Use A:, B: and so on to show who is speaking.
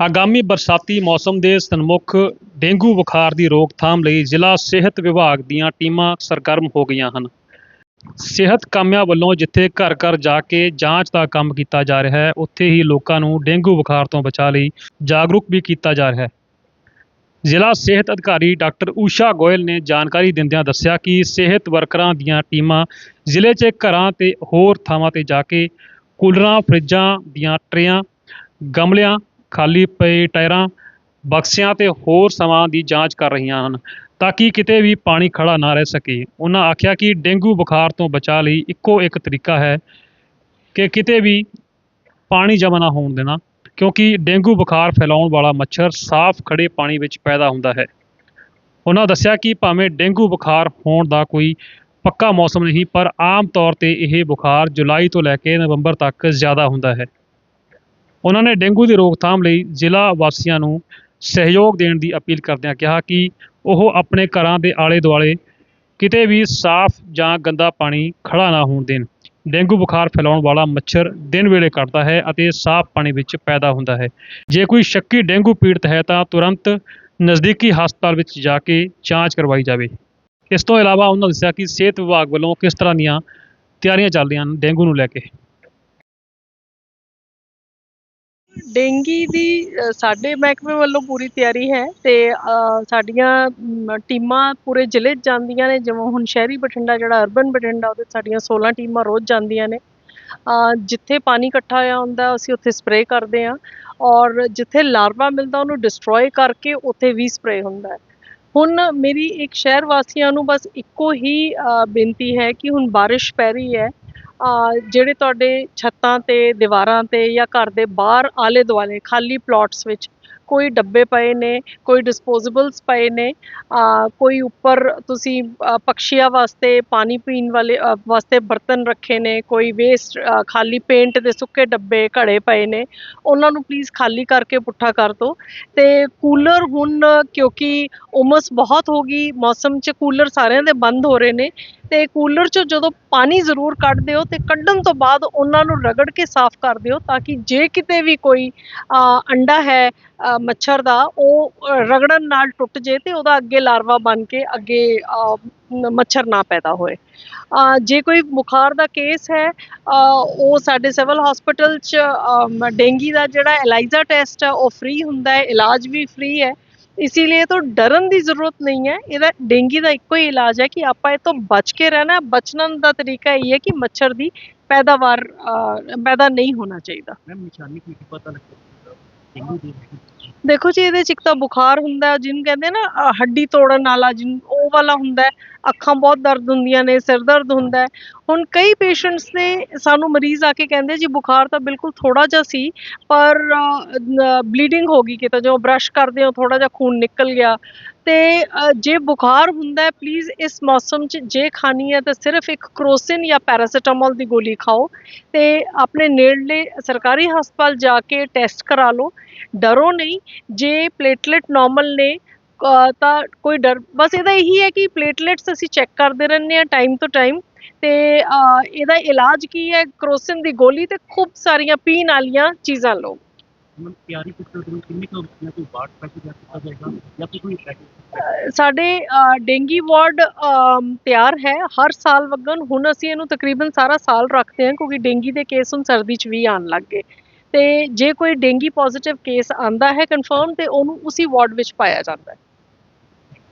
A: ਆਗਾਮੀ ਬਰਸਾਤੀ ਮੌਸਮ ਦੇ ਸਨਮੁਖ ਡੇਂਗੂ ਬੁਖਾਰ ਦੀ ਰੋਕਥਾਮ ਲਈ ਜ਼ਿਲ੍ਹਾ ਸਿਹਤ ਵਿਭਾਗ ਦੀਆਂ ਟੀਮਾਂ ਸਰਗਰਮ ਹੋ ਗਈਆਂ ਹਨ। ਸਿਹਤ ਕਾਮਿਆਂ ਵੱਲੋਂ ਜਿੱਥੇ ਘਰ ਘਰ ਜਾ ਕੇ ਜਾਂਚ ਦਾ ਕੰਮ ਕੀਤਾ ਜਾ ਰਿਹਾ ਹੈ, ਉੱਥੇ ਹੀ ਲੋਕਾਂ ਨੂੰ ਡੇਂਗੂ ਬੁਖਾਰ ਤੋਂ ਬਚਾਅ ਲਈ ਜਾਗਰੂਕ ਵੀ ਕੀਤਾ ਜਾ ਰਿਹਾ ਹੈ। ਜ਼ਿਲ੍ਹਾ ਸਿਹਤ ਅਧਿਕਾਰੀ ਡਾਕਟਰ ਊਸ਼ਾ ਗੋਇਲ ਨੇ ਜਾਣਕਾਰੀ ਦਿੰਦਿਆਂ ਦੱਸਿਆ ਕਿ ਸਿਹਤ ਵਰਕਰਾਂ ਦੀਆਂ ਟੀਮਾਂ ਜ਼ਿਲ੍ਹੇ 'ਚ ਘਰਾਂ ਤੇ ਹੋਰ ਥਾਵਾਂ ਤੇ ਜਾ ਕੇ ਕੂਲਰਾਂ, ਫਰਿੱਜਾਂ ਦੀਆਂ ਟਰੇਆਂ, ਗਮਲਿਆਂ ਖਾਲੀ ਪਏ ਟਾਇਰਾਂ, ਬਕਸਿਆਂ ਤੇ ਹੋਰ ਸਮਾਨ ਦੀ ਜਾਂਚ ਕਰ ਰਹੀਆਂ ਹਨ ਤਾਂ ਕਿ ਕਿਤੇ ਵੀ ਪਾਣੀ ਖੜਾ ਨਾ ਰਹਿ ਸਕੇ। ਉਹਨਾਂ ਆਖਿਆ ਕਿ ਡੇਂਗੂ ਬੁਖਾਰ ਤੋਂ ਬਚਾਅ ਲਈ ਇੱਕੋ ਇੱਕ ਤਰੀਕਾ ਹੈ ਕਿ ਕਿਤੇ ਵੀ ਪਾਣੀ ਜਮ੍ਹਾਂ ਨਾ ਹੋਣ ਦੇਣਾ, ਕਿਉਂਕਿ ਡੇਂਗੂ ਬੁਖਾਰ ਫੈਲਾਉਣ ਵਾਲਾ ਮੱਛਰ ਸਾਫ਼ ਖੜੇ ਪਾਣੀ ਵਿੱਚ ਪੈਦਾ ਹੁੰਦਾ ਹੈ। ਉਹਨਾਂ ਦੱਸਿਆ ਕਿ ਭਾਵੇਂ ਡੇਂਗੂ ਬੁਖਾਰ ਹੋਣ ਦਾ ਕੋਈ ਪੱਕਾ ਮੌਸਮ ਨਹੀਂ, ਪਰ ਆਮ ਤੌਰ ਤੇ ਇਹ ਬੁਖਾਰ ਜੁਲਾਈ ਤੋਂ ਲੈ ਕੇ ਨਵੰਬਰ ਤੱਕ ਜ਼ਿਆਦਾ ਹੁੰਦਾ ਹੈ। ਉਹਨਾਂ ਨੇ ਡੇਂਗੂ ਦੀ ਰੋਕਥਾਮ ਲਈ ਜ਼ਿਲ੍ਹਾ ਵਾਸੀਆਂ ਨੂੰ ਸਹਿਯੋਗ ਦੇਣ ਦੀ ਅਪੀਲ ਕਰਦਿਆਂ ਕਿਹਾ ਕਿ ਉਹ ਆਪਣੇ ਘਰਾਂ ਦੇ ਆਲੇ ਦੁਆਲੇ ਕਿਤੇ ਵੀ ਸਾਫ਼ ਜਾਂ ਗੰਦਾ ਪਾਣੀ ਖੜਾ ਨਾ ਹੋਣ ਦੇਣ। ਡੇਂਗੂ ਬੁਖਾਰ ਫੈਲਾਉਣ ਵਾਲਾ ਮੱਛਰ ਦਿਨ ਵੇਲੇ ਕੱਟਦਾ ਹੈ ਅਤੇ ਸਾਫ਼ ਪਾਣੀ ਵਿੱਚ ਪੈਦਾ ਹੁੰਦਾ ਹੈ। ਜੇ ਕੋਈ ਸ਼ੱਕੀ ਡੇਂਗੂ ਪੀੜਤ ਹੈ ਤਾਂ ਤੁਰੰਤ ਨਜ਼ਦੀਕੀ ਹਸਪਤਾਲ ਵਿੱਚ ਜਾ ਕੇ ਜਾਂਚ ਕਰਵਾਈ ਜਾਵੇ। ਇਸ ਤੋਂ ਇਲਾਵਾ ਉਹਨਾਂ ਦੱਸਿਆ ਕਿ ਸਿਹਤ ਵਿਭਾਗ ਵੱਲੋਂ ਕਿਸ ਤਰ੍ਹਾਂ ਦੀਆਂ ਤਿਆਰੀਆਂ ਚੱਲ ਰਹੀਆਂ ਹਨ ਡੇਂਗੂ ਨੂੰ ਲੈ ਕੇ।
B: ਡੇਂਗੀ ਦੀ ਸਾਡੇ ਮਹਿਕਮੇ ਵੱਲੋਂ ਪੂਰੀ ਤਿਆਰੀ ਹੈ ਤੇ ਸਾਡੀਆਂ ਟੀਮਾਂ ਪੂਰੇ ਜ਼ਿਲ੍ਹੇ 'ਚ ਜਾਂਦੀਆਂ ਨੇ, ਜਿਵੇਂ ਹੁਣ ਸ਼ਹਿਰੀ ਬਠਿੰਡਾ ਜਿਹੜਾ ਅਰਬਨ ਬਠਿੰਡਾ, ਉਹਦੇ 'ਚ ਸਾਡੀਆਂ 16 ਟੀਮਾਂ ਰੋਜ਼ ਜਾਂਦੀਆਂ ਨੇ। ਜਿੱਥੇ ਪਾਣੀ ਇਕੱਠਾ ਹੋਇਆ ਹੁੰਦਾ, ਅਸੀਂ ਉੱਥੇ ਸਪਰੇਅ ਕਰਦੇ ਹਾਂ ਔਰ ਜਿੱਥੇ ਲਾਰਵਾ ਮਿਲਦਾ, ਉਹਨੂੰ ਡਿਸਟਰੋਏ ਕਰਕੇ ਉੱਥੇ ਵੀ ਸਪਰੇਅ ਹੁੰਦਾ ਹੈ। ਹੁਣ ਮੇਰੀ ਇੱਕ ਸ਼ਹਿਰ ਵਾਸੀਆਂ ਨੂੰ ਬਸ ਇੱਕੋ ਹੀ ਬੇਨਤੀ ਹੈ ਕਿ ਹੁਣ ਬਾਰਿਸ਼ ਪੈ ਰਹੀ ਹੈ ਜਿਹੜੇ ਤੁਹਾਡੇ ਛੱਤਾਂ ਤੇ, ਦੀਵਾਰਾਂ ਤੇ ਜਾਂ ਘਰ ਦੇ ਬਾਹਰ ਆਲੇ ਦੁਆਲੇ ਖਾਲੀ ਪਲੋਟਸ ਵਿੱਚ ਕੋਈ ਡੱਬੇ ਪਏ ਨੇ, ਕੋਈ ਡਿਸਪੋਜ਼ੇਬਲਸ ਪਏ ਨੇ ਕੋਈ ਉੱਪਰ ਤੁਸੀਂ ਪਕਸ਼ੀਆਂ ਵਾਸਤੇ ਪਾਣੀ ਪੀਣ ਵਾਲੇ ਵਾਸਤੇ ਬਰਤਨ ਰੱਖੇ ਨੇ, ਕੋਈ ਵੇਸਟ ਖਾਲੀ ਪੇਂਟ ਦੇ ਸੁੱਕੇ ਡੱਬੇ ਘੜੇ ਪਏ ਨੇ, ਉਹਨਾਂ ਨੂੰ ਪਲੀਜ਼ ਖਾਲੀ ਕਰਕੇ ਪੁੱਠਾ ਕਰ ਦਿਓ। ਤੇ ਕੂਲਰ ਹੁਣ ਕਿਉਂਕਿ ਉਮਸ ਬਹੁਤ ਹੋ ਗਈ, ਮੌਸਮ 'ਚ ਕੂਲਰ ਸਾਰਿਆਂ ਦੇ ਬੰਦ ਹੋ ਰਹੇ ਨੇ, ਤੇ ਕੂਲਰ 'ਚੋਂ ਜਦੋਂ ਪਾਣੀ ਜ਼ਰੂਰ ਕੱਢ ਦਿਓ ਤੇ ਕੱਢਣ ਤੋਂ ਬਾਅਦ ਉਹਨਾਂ ਨੂੰ ਰਗੜ ਕੇ ਸਾਫ਼ ਕਰ ਦਿਓ ਤਾਂ ਕਿ ਜੇ ਕਿਤੇ ਵੀ ਕੋਈ ਅੰਡਾ ਹੈ ਮੱਛਰ ਦਾ, ਉਹ ਰਗੜਨ ਨਾਲ ਟੁੱਟ ਜੇ ਤੇ ਉਹਦਾ ਅੱਗੇ ਲਾਰਵਾ ਬਣ ਕੇ ਅੱਗੇ ਮੱਛਰ ਨਾ ਪੈਦਾ ਹੋਏ। ਜੇ ਕੋਈ ਬੁਖਾਰ ਦਾ ਕੇਸ ਹੈ ਉਹ ਸਾਡੇ ਸਿਵਲ ਹਸਪੀਟਲ 'ਚ ਡੇਂਗੀ ਦਾ ਜਿਹੜਾ ਐਲਾਈਜ਼ਾ ਟੈਸਟ ਹੈ, ਉਹ ਫ੍ਰੀ ਹੁੰਦਾ ਹੈ, ਇਲਾਜ ਵੀ ਫ੍ਰੀ ਹੈ। ਇਸੇ ਲਈ ਤਾਂ ਡਰਨ ਦੀ ਜ਼ਰੂਰਤ ਨਹੀਂ ਹੈ। ਇਹਦਾ, ਡੇਂਗੀ ਦਾ ਇੱਕੋ ਹੀ ਇਲਾਜ ਹੈ ਕਿ ਆਪਾਂ ਇਹ ਤੋਂ ਬਚ ਕੇ ਰਹਿਣਾ ਬਚਣ ਦਾ ਤਰੀਕਾ ਇਹ ਹੈ ਕਿ ਮੱਛਰ ਦੀ ਪੈਦਾਵਾਰ ਪੈਦਾ ਨਹੀਂ ਹੋਣਾ ਚਾਹੀਦਾ। ਦੇਖੋ ਜੀ ਇਹਦੇ ਚ ਇੱਕ ਤਾਂ ਬੁਖਾਰ ਹੁੰਦਾ ਜਿਹਨੂੰ ਕਹਿੰਦੇ ਆ ਨਾ ਅ, ਹੱਡੀ ਤੋੜਨ ਵਾਲਾ ਜਿਹਨੂੰ ਉਹ ਵਾਲਾ ਹੁੰਦਾ ਅੱਖਾਂ ਬਹੁਤ ਦਰਦ ਹੁੰਦੀਆਂ ਨੇ, ਸਿਰ ਦਰਦ ਹੁੰਦਾ ਹੁਣ ਕਈ ਪੇਸ਼ੈਂਟਸ ਨੇ ਸਾਨੂੰ ਮਰੀਜ਼ ਆ ਕੇ ਕਹਿੰਦੇ ਜੀ ਬੁਖਾਰ ਤਾਂ ਬਿਲਕੁਲ ਥੋੜਾ ਜਿਹਾ ਸੀ, ਪਰ ਬਲੀਡਿੰਗ ਹੋ ਗਈ ਕਿਤੇ ਜੋ ਬ੍ਰਸ਼ ਕਰਦੇ ਹੋ ਥੋੜਾ ਜਿਹਾ ਖੂਨ ਨਿਕਲ ਗਿਆ। ਤੇ ਜੇ ਬੁਖਾਰ ਹੁੰਦਾ ਪਲੀਜ਼ ਇਸ ਮੌਸਮ 'ਚ ਜੇ ਖਾਣੀ ਹੈ, ਤਾਂ ਸਿਰਫ ਇੱਕ ਕਰੋਸਿਨ ਜਾਂ ਪੈਰਾਸੀਟਾਮੋਲ ਦੀ ਗੋਲੀ ਖਾਓ। ਤੇ ਆਪਣੇ ਨੇੜਲੇ ਸਰਕਾਰੀ ਹਸਪਤਾਲ ਜਾ ਕੇ ਟੈਸਟ ਕਰਾ ਲਓ। ਡਰੋ ਨਹੀਂ, ਜੇ ਪਲੇਟਲੇਟ ਨਾਰਮਲ ਨੇ ਅ, ਤਾਂ ਕੋਈ ਡਰ ਬਸ ਇਹਦਾ ਇਹੀ ਹੈ ਕਿ ਪਲੇਟਲੇਟਸ ਅਸੀਂ ਚੈੱਕ ਕਰਦੇ ਰਹਿੰਦੇ ਆ ਟਾਈਮ ਤੋਂ ਟਾਈਮ ਤੇ ਅ, ਇਹਦਾ ਇਲਾਜ ਕੀ ਹੈ? ਕਰੋਸਿਨ ਦੀ ਗੋਲੀ ਤੇ ਖੂਬ ਸਾਰੀਆਂ ਪੀਣ ਵਾਲੀਆਂ ਚੀਜ਼ਾਂ ਲਓ।
C: ਮੈਮ ਤਿਆਰੀ ਕਿਸ ਤਰ੍ਹਾਂ ਦੀ ਕਿੰਨੀ ਕੁ ਜਾਂ ਕੋਈ ਬਾੜ ਪੈਕ ਜਾਂ ਕੀਤਾ ਜਾਏਗਾ ਜਾਂ ਕੋਈ ਕੋਈ ਪੈਕ?
B: ਅ, ਸਾਡੇ ਅ, ਡੇਂਗੀ ਵਾਰਡ ਅਮ, ਤਿਆਰ ਹੈ ਹਰ ਸਾਲ ਵਗਣ। ਹੁਣ ਅਸੀਂ ਇਹਨੂੰ ਤਕਰੀਬਨ ਸਾਰਾ ਸਾਲ ਰੱਖਦੇ ਹਾਂ ਕਿਉਂਕਿ ਡੇਂਗੀ ਦੇ ਕੇਸ ਹੁਣ ਸਰਦੀ 'ਚ ਵੀ ਆਉਣ ਲੱਗ ਗਏ। ਤੇ ਜੇ ਕੋਈ ਡੇਂਗੀ ਪੋਜ਼ਿਟਿਵ ਕੇਸ ਆਂਦਾ ਹੈ ਕਨਫਰਮ ਤੇ ਉਹਨੂੰ ਉਸੇ ਵਾਰਡ ਵਿੱਚ ਪਾਇਆ ਜਾਂਦਾ ਹੈ।